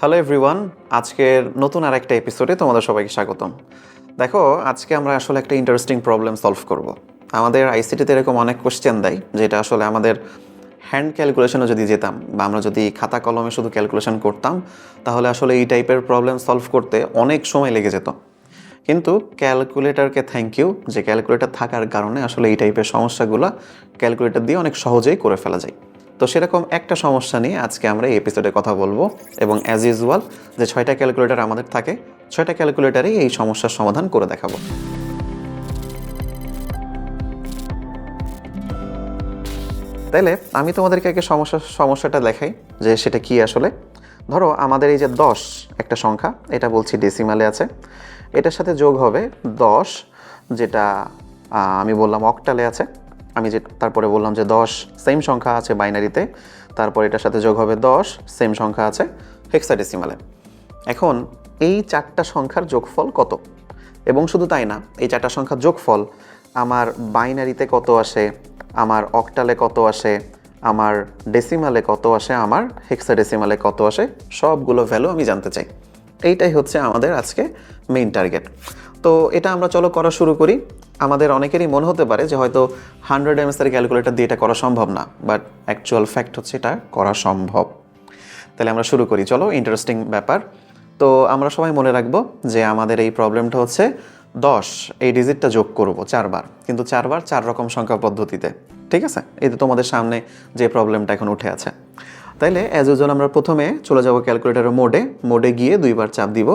Hello everyone আজকের নতুন আর একটা এপিসোডে তোমাদের সবাইকে স্বাগতম। দেখো, আজকে আমরা আসলে একটা ইন্টারেস্টিং প্রবলেম সলভ করব। আমাদের আইসিটিতে এরকম অনেক কোশ্চেন দেয়, যেটা আসলে আমাদের হ্যান্ড ক্যালকুলেশনে যদি যেতাম বা আমরা যদি খাতা কলমে শুধু ক্যালকুলেশন করতাম, তাহলে আসলে এই টাইপের প্রবলেম সলভ করতে অনেক সময় লেগে যেত। কিন্তু ক্যালকুলেটরকে থ্যাংক ইউ যে ক্যালকুলেটর থাকার কারণে আসলে এই টাইপের সমস্যাগুলো ক্যালকুলেটর দিয়ে অনেক সহজেই করে ফেলা যায়। তো সেরকম একটা সমস্যা নিয়ে আজকে আমরা এই এপিসোডে কথা বলব। এবং অ্যাজ ইউজুয়াল যে ছয়টা ক্যালকুলেটর আমাদের থাকে, ছয়টা ক্যালকুলেটারেই এই সমস্যার সমাধান করে দেখাবো। তাইলে আমি তোমাদেরকে আগে সমস্যা, সমস্যাটা দেখাই, যে সেটা কি আসলে। ধরো আমাদের এই যে দশ একটা সংখ্যা, এটা বলছি ডেসিমালে আছে। এটার সাথে যোগ হবে দশ, যেটা আমি বললাম অক্টালে আছে। আমি যে তারপরে বললাম যে দশ সেম সংখ্যা আছে বাইনারিতে, তারপর এটার সাথে যোগ হবে দশ সেম সংখ্যা আছে হেক্সাডেসিমালে এখন এই চারটা সংখ্যার যোগফল কত? এবং শুধু তাই না, এই চারটা সংখ্যার যোগফল আমার বাইনারিতে কত আসে, আমার অক্টালে কত আসে, আমার ডেসিমালে কত আসে, আমার হেক্সাডেসিমালে কত আসে, সবগুলো ভ্যালু আমি জানতে চাই। এইটাই হচ্ছে আমাদের আজকে মেইন টার্গেট তো এটা আমরা চলো করা শুরু করি। আমাদের অনেকেরই মনে হতে পারে যে হয়তো হান্ড্রেড এমএসের ক্যালকুলেটর দিয়ে এটা করা সম্ভব না বাট অ্যাকচুয়াল ফ্যাক্ট হচ্ছে এটা করা সম্ভব। তাহলে আমরা শুরু করি, চলো ইন্টারেস্টিং ব্যাপার। তো আমরা সবাই মনে রাখব যে আমাদের এই প্রবলেমটা হচ্ছে দশ, এই ডিজিটটা যোগ করব চারবার, কিন্তু চারবার চার রকম সংখ্যা পদ্ধতিতে, ঠিক আছে? এই তো তোমাদের সামনে যে প্রবলেমটা এখন উঠে আছে। তাইলে অ্যাজ ইউজুয়াল আমরা প্রথমে চলে যাব ক্যালকুলেটরের মোডে মোডে গিয়ে দুইবার চাপ দিব।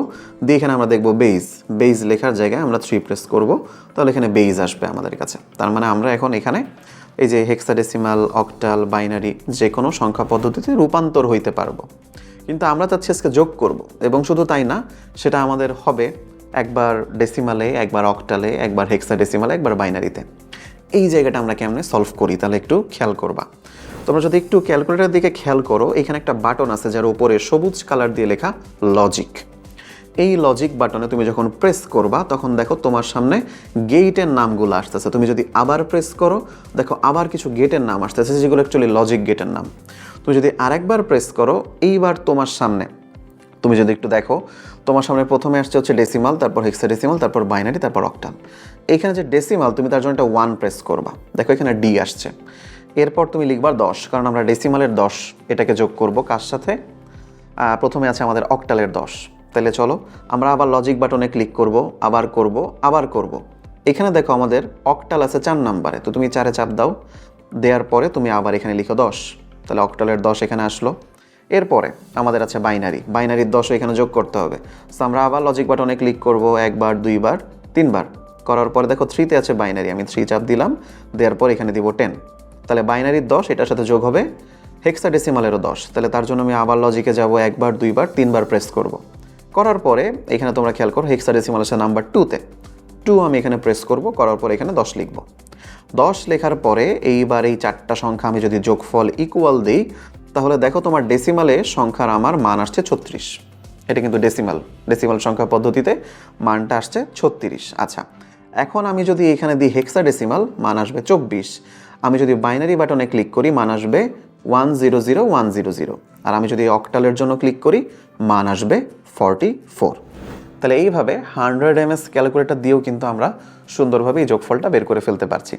দিয়ে এখানে আমরা দেখব বেইজ বেইজ লেখার জায়গায় আমরা থ্রি প্রেস করব। তাহলে এখানে বেইজ আসবে আমাদের কাছে। তার মানে আমরা এখন এখানে এই যে হেক্সাডেসিমাল অক্টাল বাইনারি যে কোনো সংখ্যা পদ্ধতিতে রূপান্তর হইতে পারব। কিন্তু আমরা চাচ্ছি আজকে যোগ করব। এবং শুধু তাই না, সেটা আমাদের হবে একবার ডেসিমালে একবার অক্টালে একবার হেক্সাডেসিমালে একবার বাইনারিতে এই জায়গাটা আমরা কেমনে সলভ করি তাহলে একটু খেয়াল করবা। তোমরা যদি একটু ক্যালকুলেটারের দিকে খেয়াল করো, এখানে একটা বাটন আছে যার উপরে সবুজ কালার দিয়ে লেখা লজিক এই লজিক বাটনে তুমি যখন প্রেস করবা, তখন দেখো তোমার সামনে গেটের নামগুলো আসতেছে। তুমি যদি আবার প্রেস করো, দেখো আবার কিছু গেটের নাম আসতেছে, যেগুলো অ্যাকচুয়ালি লজিক গেটের নাম। তুমি যদি আরেকবার প্রেস করো, এইবার তোমার সামনে, তুমি যদি একটু দেখো, তোমার সামনে প্রথমে আসছে হচ্ছে ডেসিমাল তারপর হেক্সাডেসিমাল তারপর বাইনারি তারপর অক্টাল এখানে যে ডেসিমাল তুমি তার জন্য একটা ওয়ান প্রেস করবা। দেখো এখানে ডি আসছে। এরপর তুমি লিখবার দশ, কারণ আমরা ডেসিমালের দশ এটাকে যোগ করব কার সাথে? প্রথমে আছে আমাদের অক্টালের দশ। তাহলে চলো, আমরা আবার লজিক বাটনে ক্লিক করব, আবার করব আবার করব। এখানে দেখো আমাদের অক্টাল আছে চার নাম্বারে তো তুমি চারে চাপ দাও। দেওয়ার পরে তুমি আবার এখানে লিখো দশ। তাহলে অক্টালের দশ এখানে আসলো। এরপরে আমাদের আছে বাইনারি বাইনারির দশও এখানে যোগ করতে হবে। সো আমরা আবার লজিক বাটনে ক্লিক করব একবার, দুইবার, তিনবার। করার পরে দেখো থ্রিতে আছে বাইনারি আমি থ্রি চাপ দিলাম, দেওয়ার পর এখানে দিব টেন তাহলে বাইনারির দশ, এটার সাথে যোগ হবে হেক্সা ডেসিমালেরও দশ। তাহলে তার জন্য আমি আবার লজিকে যাব, একবার, দুইবার, তিনবার প্রেস করব। করার পরে এখানে তোমরা খেয়াল করো হেক্সাডেসিমাল আছে নাম্বার টুতে টু আমি এখানে প্রেস করব, করার পরে এখানে দশ লিখব। দশ লেখার পরে এইবার এই চারটা সংখ্যা আমি যদি যোগফল ইকুয়াল দিই, তাহলে দেখো তোমার ডেসিমালে সংখ্যার আমার মান আসছে ছত্রিশ। এটা কিন্তু ডেসিমাল ডেসিমাল সংখ্যা পদ্ধতিতে মানটা আসছে ছত্রিশ। আচ্ছা এখন আমি যদি এখানে দিই হেক্সা ডেসিমাল মান আসবে চব্বিশ। আমি যদি বাইনারি বাটনে ক্লিক করি, মান আসবে one zero zero one zero zero আর আমি যদি অক্টালের জন্য ক্লিক করি, মান আসবে ফর্টি ফোর তাহলে এইভাবে হান্ড্রেড এম এস ক্যালকুলেটর দিয়েও কিন্তু আমরা সুন্দরভাবে এই যোগফলটা বের করে ফেলতে পারছি।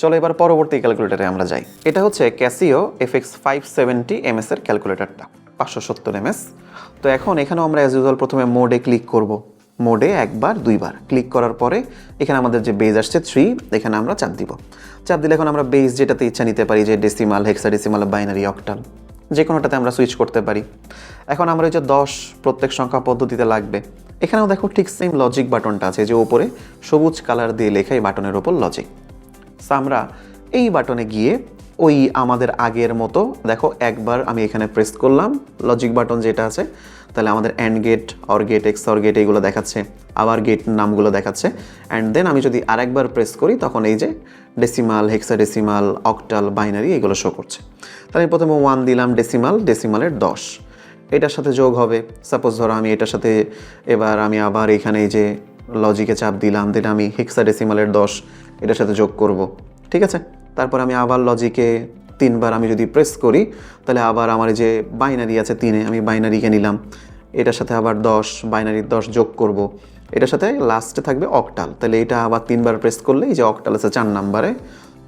চলো এবার পরবর্তী ক্যালকুলেটরে আমরা যাই। এটা হচ্ছে Casio F X five seventy M S এর ক্যালকুলেটরটা পাঁচশো সত্তর এম এস তো এখন এখানেও আমরা অ্যাজ ইউজুয়াল প্রথমে মোডে ক্লিক করব। মোডে একবার, দুইবার। ক্লিক করার পরে এখানে আমাদের যে বেজ আসছে থ্রি এখানে আমরা চাপ দিব। চাপ দিলে এখন আমরা বেজ যেটাতে ইচ্ছা নিতে পারি, যে ডেসিমাল হেক্সাডেসিমাল বাইনারি অক্টাল যে কোনোটাতে আমরা সুইচ করতে পারি। এখন আমরা যে দশ প্রত্যেক সংখ্যা পদ্ধতিতে লাগবে, এখানেও দেখো ঠিক সেম লজিক বাটনটা আছে, যে ওপরে সবুজ কালার দিয়ে লেখা এই বাটনের ওপর লজিক সো আমরা এই বাটনে গিয়ে ওই আমাদের আগের মতো। দেখো, একবার আমি এখানে প্রেস করলাম লজিক বাটন যেটা আছে, তাহলে আমাদের and gate or gate X or gate এইগুলো দেখাচ্ছে, আবার গেট নামগুলো দেখাচ্ছে। অ্যান্ড দেন আমি যদি আরেকবার প্রেস করি, তখন এই যে ডেসিমাল হেক্সাডেসিমাল অকটাল বাইনারি এগুলো শো করছে। তাহলে আমি প্রথমে ওয়ান দিলাম ডেসিমাল ডেসিমালের দশ। এটার সাথে যোগ হবে। সাপোজ ধরো আমি এটার সাথে এবার আমি আবার এখানে এই যে লজিকে চাপ দিলাম দেন আমি হেক্সাডেসিমালের দশ, এটার সাথে যোগ করব। ঠিক আছে? তারপর আমি আবার লজিকে তিনবার আমি যদি প্রেস করি, তাহলে আবার আমার যে বাইনারি আছে তিনে, আমি বাইনারিকে নিলাম। এটার সাথে আবার দশ বাইনারির দশ যোগ করব। এটার সাথে লাস্টে থাকবে অকটাল তাহলে এটা আবার তিনবার প্রেস করলে এই যে অকটাল আছে চার নাম্বারে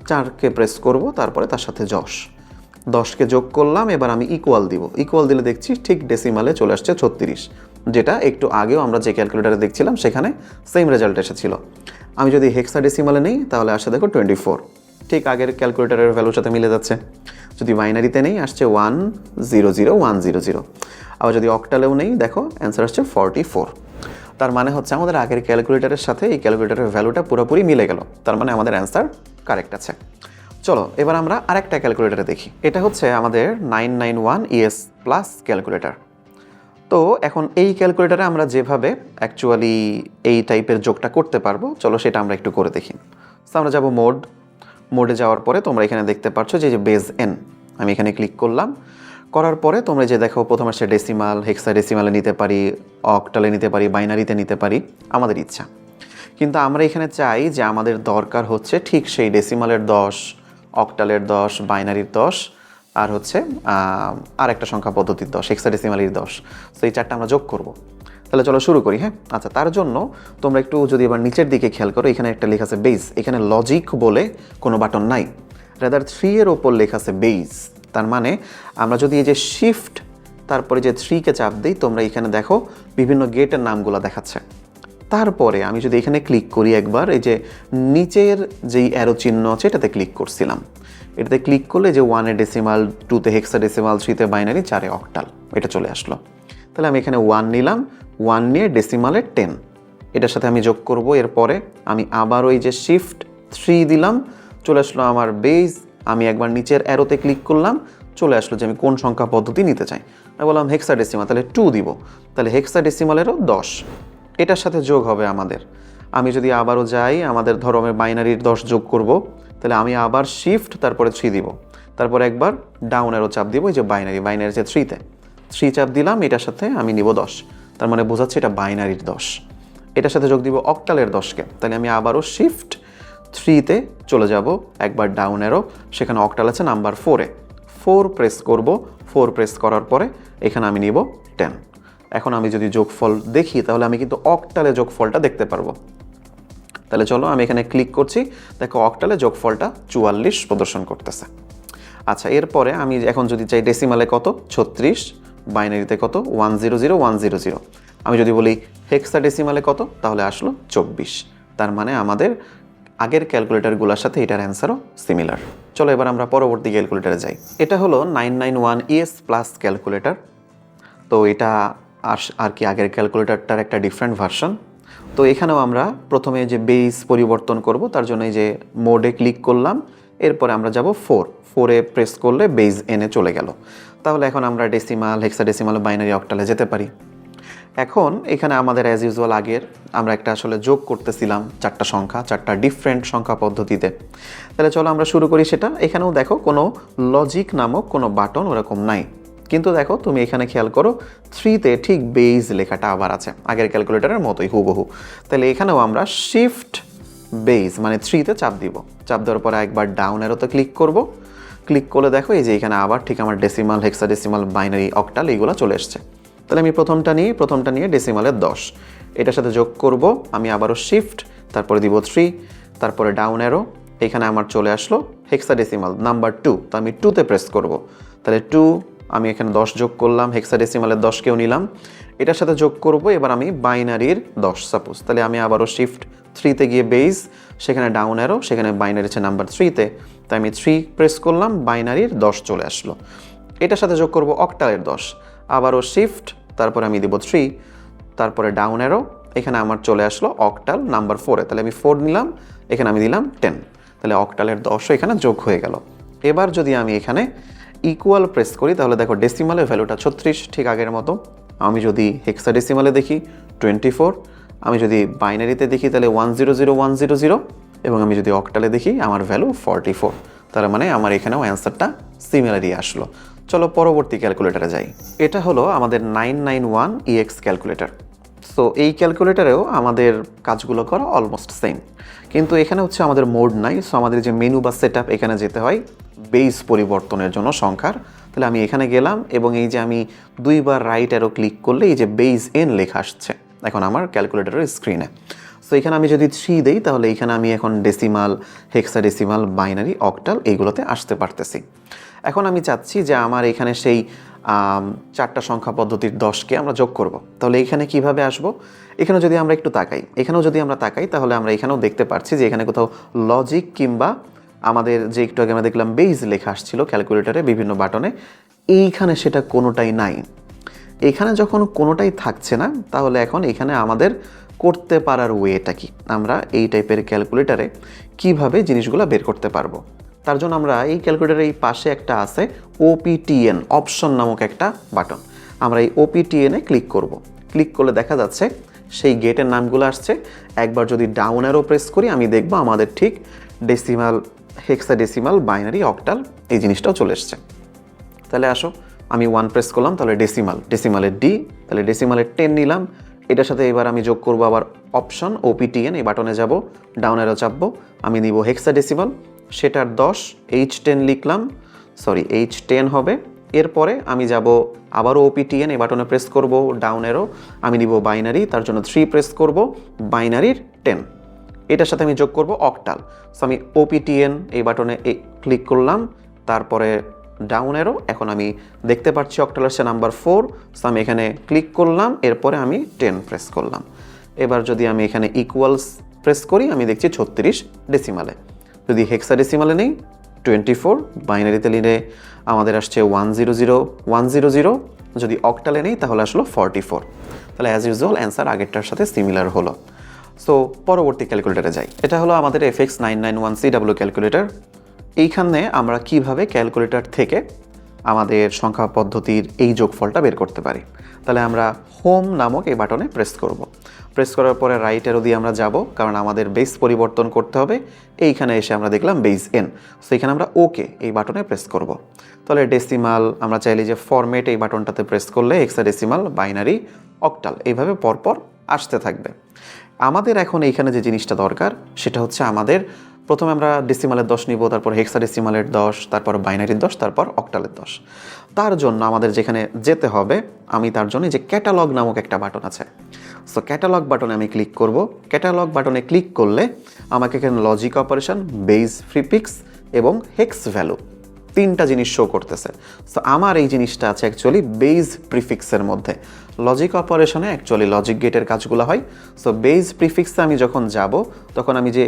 চারকে প্রেস করব, তারপরে তার সাথে যশ দশকে যোগ করলাম, এবার আমি ইকুয়াল দিব। ইকুয়াল দিলে দেখছি ঠিক ডেসিমালে চলে আসছে ছত্রিশ, যেটা একটু আগেও আমরা যে ক্যালকুলেটারে দেখছিলাম, সেখানে সেম রেজাল্ট এসেছিল। আমি যদি হেক্সা ডেসিমালে নেই, তাহলে আসে দেখো টোয়েন্টি ফোর ঠিক আগের ক্যালকুলেটারের ভ্যালুর সাথে মিলে যাচ্ছে। যদি বাইনারিতে নেই, আসছে one zero zero one zero zero আবার যদি অক্টালেও নেই, দেখো অ্যান্সার আসছে ফর্টি ফোর তার মানে হচ্ছে আমাদের আগের ক্যালকুলেটারের সাথে এই ক্যালকুলেটারের ভ্যালুটা পুরোপুরি মিলে গেল। তার মানে আমাদের অ্যান্সার কারেক্ট আছে। চলো, এবার আমরা আরেকটা ক্যালকুলেটারে দেখি। এটা হচ্ছে আমাদের nine nine one ES plus calculator তো এখন এই ক্যালকুলেটারে আমরা যেভাবে অ্যাকচুয়ালি এই টাইপের যোগটা করতে পারব, চলো সেটা আমরা একটু করে দেখি। তো আমরা যাব মোড মোডে যাওয়ার পরে তোমরা এখানে দেখতে পাচ্ছ যে বেজ এন আমি এখানে ক্লিক করলাম। করার পরে তোমরা যে দেখো, প্রথম আসছে ডেসিমাল হেক্সা ডেসিমালে নিতে পারি অকটালে নিতে পারি বাইনারিতে নিতে পারি, আমাদের ইচ্ছা। কিন্তু আমরা এখানে চাই যে আমাদের দরকার হচ্ছে ঠিক সেই ডেসিমালের দশ অকটালের দশ বাইনারির দশ, আর হচ্ছে আর একটা সংখ্যা পদ্ধতির দশ হেক্সাডেসিমালির দশ। তো এই চারটা আমরা যোগ করব। তাহলে চলো শুরু করি হ্যাঁ? আচ্ছা তার জন্য তোমরা একটু যদি এবার নিচের দিকে খেয়াল করো, এখানে একটা লেখা আছে বেস এখানে লজিক বলে কোনো বাটন নাই। রাদার থ্রি এর ওপর লেখা আছে বেস তার মানে আমরা যদি এই যে শিফট তারপরে যে থ্রিকে চাপ দিই, তোমরা এখানে দেখো বিভিন্ন গেটের নামগুলো দেখাচ্ছে। তারপরে আমি যদি এখানে ক্লিক করি একবার, এই যে নিচের যেই অ্যারো চিহ্ন আছে, এটাতে ক্লিক করছিলাম। এটাতে ক্লিক করলে যে ওয়ানে ডেসিমাল টুতে হেক্সা ডেসিমাল থ্রিতে বাইনারি চারে অক্টাল এটা চলে আসলো। তাহলে আমি এখানে ওয়ান নিলাম ওয়ান নিয়ে ডেসিমালে টেন এটার সাথে আমি যোগ করব, এরপরে আমি আবার ওই যে শিফট থ্রি দিলাম, চলে আসলো আমার বেজ আমি একবার নিচের অ্যারোতে ক্লিক করলাম, চলে আসলো যে আমি কোন সংখ্যা পদ্ধতি নিতে চাই। আমি বললাম হেক্সা ডেসিমাল তাহলে টু দিব। তাহলে হেক্সা ডেসিমালেরও দশ। এটার সাথে যোগ হবে আমাদের। আমি যদি আবারও যাই, আমাদের ধরো আমি বাইনারির দশ যোগ করব, তাহলে আমি আবার শিফট তারপরে থ্রি দিব। তারপর একবার ডাউনেরও চাপ দিব যে বাইনারি বাইনারি যে থ্রিতে থ্রি চাপ দিলাম, এটার সাথে আমি নিব দশ। তার মানে বোঝাচ্ছে এটা বাইনারির দশ। এটার সাথে যোগ দিব অক্টালের দশকে। তাহলে আমি আবারও শিফট থ্রিতে চলে যাব, একবার ডাউনেরও সেখানে অক্টাল আছে নাম্বার ফোরে ফোর প্রেস করব ফোর প্রেস করার পরে এখানে আমি নিব টেন এখন আমি যদি যোগফল দেখি, তাহলে আমি কিন্তু অক্টালে যোগফলটা দেখতে পারব। তাহলে চলো আমি এখানে ক্লিক করছি, দেখো অক্টালে যোগফলটা চুয়াল্লিশ প্রদর্শন করতেছে। আচ্ছা এরপরে আমি এখন যদি চাই ডেসিমালে কত? ছত্রিশ। বাইনারিতে কত? One zero zero one zero zero আমি যদি বলি হেক্সা ডেসিমালে কত, তাহলে আসলো চব্বিশ। তার মানে আমাদের আগের ক্যালকুলেটারগুলোর সাথে এটার অ্যান্সারও সিমিলার চলো এবার আমরা পরবর্তী ক্যালকুলেটারে যাই। এটা হলো nine nine one ES plus calculator তো এটা আর আর কি আগের ক্যালকুলেটারটার একটা ডিফারেন্ট ভার্সন তো এখানেও আমরা প্রথমে যে বেস পরিবর্তন করব, তার জন্য এই যে মোডে ক্লিক করলাম। এরপরে আমরা যাব ফোর ফোরে প্রেস করলে বেস এনে চলে গেল। তাহলে এখন আমরা ডেসিমাল হেক্সাডেসিমাল বাইনারি অক্টালে যেতে পারি। এখন এখানে আমাদের অ্যাজ ইউজুয়াল আগের, আমরা একটা আসলে যোগ করতেছিলাম চারটা সংখ্যা, চারটা ডিফারেন্ট সংখ্যা পদ্ধতিতে। তাহলে চলো আমরা শুরু করি সেটা। এখানেও দেখো কোনো লজিক নামক কোনো বাটন ওরকম নাই। কিন্তু দেখো তুমি এখানে খেয়াল করো থ্রিতে ঠিক বেজ লেখাটা আবার আছে। আগের ক্যালকুলেটারের মতোই হুবহু। তাহলে এখানেও আমরা শিফট বেজ মানে থ্রিতে চাপ দিব। চাপ দেওয়ার পরে একবার ডাউন এরোতে ক্লিক করব। ক্লিক করলে দেখো এই যে এখানে আবার ঠিক আমার ডেসিমাল হেক্সাডেসিমাল বাইনারি অক্টাল এইগুলো চলে এসছে। তাহলে আমি প্রথমটা নিয়ে প্রথমটা নিয়ে ডেসিমালের দশ। এটার সাথে যোগ করব, আমি আবারও শিফট তারপরে দিব থ্রি তারপরে ডাউন অ্যারো এখানে আমার চলে আসলো হেক্সাডেসিমাল নাম্বার টু তো আমি টুতে প্রেস করব। তাহলে টু আমি এখানে দশ যোগ করলাম হেক্সাডেসিমালের দশকেও নিলাম। এটার সাথে যোগ করব, এবার আমি বাইনারির দশ সাপোজ তাহলে আমি আবারও শিফট থ্রিতে গিয়ে বেস সেখানে ডাউন অ্যারো সেখানে বাইনারি আছে নাম্বার থ্রিতে তাই আমি থ্রি প্রেস করলাম বাইনারির দশ চলে আসলো। এটার সাথে যোগ করব অক্টালের দশ। আবারও শিফট তারপরে আমি দেবো থ্রি তারপরে ডাউন অ্যারো এখানে আমার চলে আসলো অক্টাল নাম্বার ফোরে তাহলে আমি ফোর নিলাম, এখানে আমি দিলাম টেন তাহলে অক্টালের দশও এখানে যোগ হয়ে গেল। এবার যদি আমি এখানে ইকুয়াল প্রেস করি, তাহলে দেখো ডেসিমালের ভ্যালুটা ছত্রিশ, ঠিক আগের মতো। আমি যদি হেক্সা ডেসিমালে দেখি টোয়েন্টি ফোর আমি যদি বাইনারিতে দেখি, তাহলে one zero zero one zero zero এবং আমি যদি অক্টালে দেখি, আমার ভ্যালু ফর্টি ফোর তার মানে আমার এখানেও অ্যান্সারটা সিমিলারই আসলো। চলো পরবর্তী ক্যালকুলেটারে যাই। এটা হলো আমাদের nine nine one EX calculator so এই ক্যালকুলেটারেও আমাদের কাজগুলো করা অলমোস্ট সেম কিন্তু এখানে হচ্ছে আমাদের মোড নাই। সো আমাদের যে মেনু বা সেট এখানে যেতে হয় বেস পরিবর্তনের জন্য সংখ্যার। তাহলে আমি এখানে গেলাম এবং এই যে আমি দুইবার রাইট অ্যারো ক্লিক করলে এই যে বেইজ এন লেখা আসছে। এখন আমার ক্যালকুলেটরের স্ক্রিনে সো এখানে আমি যদি থ্রি দেই, তাহলে এখানে আমি এখন ডেসিমাল হেক্সাডেসিমাল বাইনারি অক্টাল এইগুলোতে আসতে পারতেছি। এখন আমি চাচ্ছি যে আমার এখানে সেই চারটা সংখ্যা পদ্ধতির দশকে আমরা যোগ করব। তাহলে এখানে কীভাবে আসব? এখানে যদি আমরা একটু তাকাই, এখানেও যদি আমরা তাকাই, তাহলে আমরা এখানেও দেখতে পাচ্ছি যে এখানে কোথাও লজিক কিংবা আমাদের যে একটু আগে আমরা দেখলাম বেইজ লেখা আসছিল ক্যালকুলেটরে বিভিন্ন বাটনে এইখানে সেটা কোনোটাই নাই। এখানে যখন কোনোটাই থাকছে না, তাহলে এখন এখানে আমাদের করতে পারার ওয়েটা কি? আমরা এই টাইপের ক্যালকুলেটারে কীভাবে জিনিসগুলো বের করতে পারব? তার জন্য আমরা এই ক্যালকুলেটারের এই পাশে একটা আছে ওপিটিএন অপশন নামক একটা বাটন আমরা এই ওপিটিএনে ক্লিক করব। ক্লিক করলে দেখা যাচ্ছে সেই গেটের নামগুলো আসছে। একবার যদি ডাউন অ্যারো প্রেস করি, আমি দেখব আমাদের ঠিক decimal hexa decimal binary octal এই জিনিসটাও চলে এসছে। তাহলে আসো, আমি ওয়ান প্রেস করলাম, তাহলে ডেসিমাল ডেসিমালের ডি তাহলে ডেসিমালের টেন নিলাম। এটার সাথে এবার আমি যোগ করব আবার অপশন ওপিটিএন এই বাটনে যাব ডাউন চাপবো, আমি নিব হেক্সা ডেসিমাল সেটার দশ এইচ টেন লিখলাম সরি এইচ টেন হবে, এরপরে আমি যাব আবারও ওপিটিএন এই বাটনে প্রেস করব ডাউন আমি নিব বাইনারি তার জন্য থ্রি প্রেস করব বাইনারির টেন এটার সাথে আমি যোগ করব অকটাল সো আমি ওপিটিএন এই বাটনে ক্লিক করলাম, তারপরে ডাউন এরো এখন আমি দেখতে পাচ্ছি অক্টাল আসছে নাম্বার ফোর সো আমি এখানে ক্লিক করলাম, এরপরে আমি টেন প্রেস করলাম। এবার যদি আমি এখানে ইকুয়ালস প্রেস করি, আমি দেখছি ছত্রিশ ডেসিমালে যদি হেক্সা ডেসিমালে নেই টোয়েন্টি ফোর বাইনারিতে নিলে আমাদের আসছে one zero zero one zero zero যদি অক্টালে নেই, তাহলে আসলো ফর্টি ফোর তাহলে অ্যাজ ইউজুয়াল অ্যান্সার আগেরটার সাথে সিমিলার হলো। সো পরবর্তী ক্যালকুলেটারে যাই। এটা হলো আমাদের F X nine nine one C W calculator এইখানে আমরা কীভাবে ক্যালকুলেটর থেকে আমাদের সংখ্যা পদ্ধতির এই যোগফলটা বের করতে পারি? তাহলে আমরা হোম নামক এই বাটনে প্রেস করব। প্রেস করার পরে রাইট দিয়ে আমরা যাব, কারণ আমাদের বেস পরিবর্তন করতে হবে। এইখানে এসে আমরা দেখলাম বেস এন সো এখানে আমরা ওকে এই বাটনে প্রেস করব। তাহলে ডেসিমাল আমরা চাইলে যে ফরম্যাট এই বাটনটাতে প্রেস করলে এক্সা ডেসিমাল বাইনারি অক্টাল এইভাবে পরপর আসতে থাকবে। আমাদের এখন এইখানে যে জিনিসটা দরকার, সেটা হচ্ছে আমাদের প্রথমে আমরা ডেসিমালের দশ নিব, তারপর হেক্সা ডেসিমালের দশ, তারপর বাইনারির দশ, তারপর অক্টালের দশ। তার জন্য আমাদের যেখানে যেতে হবে, আমি তার জন্য যে ক্যাটালগ নামক একটা বাটন আছে। সো ক্যাটালগ বাটনে আমি ক্লিক করব। ক্যাটালগ বাটনে ক্লিক করলে আমাকে এখানে লজিক অপারেশন বেস ফ্রিপিক্স এবং হেক্স ভ্যালু তিনটা জিনিস শো করতেছে। সো আমার এই জিনিসটা আছে অ্যাকচুয়ালি বেজ প্রিফিক্সের মধ্যে। লজিক অপারেশনে অ্যাকচুয়ালি লজিক গেটের কাজগুলো হয়। সো বেজ প্রিফিক্সে আমি যখন যাব, তখন আমি যে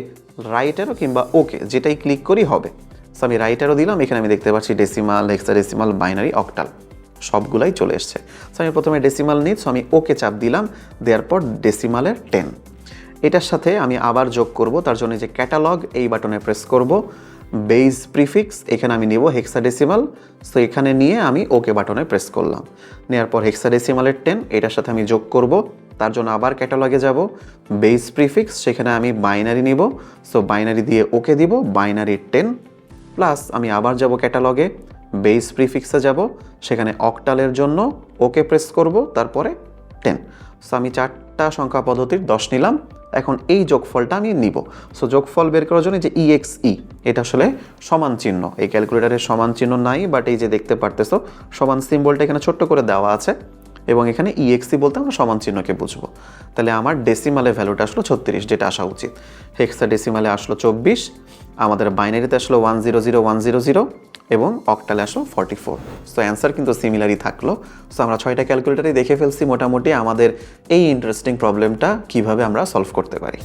রাইটারও কিংবা ওকে যেটাই ক্লিক করি হবে। সো আমি রাইটারও দিলাম, এখানে আমি দেখতে পাচ্ছি ডেসিমাল হেক্সাডেসিমাল বাইনারি অকটাল সবগুলাই চলে এসছে। সো আমি প্রথমে ডেসিমাল নিই সো আমি ওকে চাপ দিলাম, দেওয়ার পর ডেসিমালের টেন এটার সাথে আমি আবার যোগ করব, তার জন্য যে ক্যাটালগ এই বাটনে প্রেস করব। বেইজ প্রিফিক্স এখানে আমি নেব হেক্সাডেসিমাল সো এখানে নিয়ে আমি ওকে বাটনে প্রেস করলাম। নেওয়ার পর হেক্সাডেসিমালের টেন এটার সাথে আমি যোগ করব, তার জন্য আবার ক্যাটালগে যাব। বেইজ প্রিফিক্স সেখানে আমি বাইনারি নিব সো বাইনারি দিয়ে ওকে দিব বাইনারি টেন প্লাস আমি আবার যাব ক্যাটালগে বেস প্রিফিক্সে যাব, সেখানে অকটালের জন্য ওকে প্রেস করব, তারপরে টেন সো আমি চারটা সংখ্যা পদ্ধতির দশ নিলাম। এখন এই যোগফলটা আমি নিব। সো যোগফল বের করার জন্য যে ইএক্স ই এটা আসলে সমান চিহ্ন। এই ক্যালকুলেটারের সমান চিহ্ন নাই বাট এই যে দেখতে পারতেছো, সমান সিম্বলটা এখানে ছোট্ট করে দেওয়া আছে এবং এখানে ইএক্সি বলতে আমরা সমান চিহ্নকে বুঝব। তাহলে আমার ডেসিমালে ভ্যালুটা আসলো ছত্রিশ, যেটা আসা উচিত। হেক্সা ডেসিমালে আসলো চব্বিশ, আমাদের বাইনারিতে আসলো one zero zero one zero zero এবং অক্টালে আসলো ফর্টি ফোর সো অ্যান্সার কিন্তু সিমিলারই থাকল। সো আমরা ছয়টা ক্যালকুলেটারই দেখে ফেলছি মোটামুটি আমাদের এই ইন্টারেস্টিং প্রবলেমটা কীভাবে আমরা সলভ করতে পারি।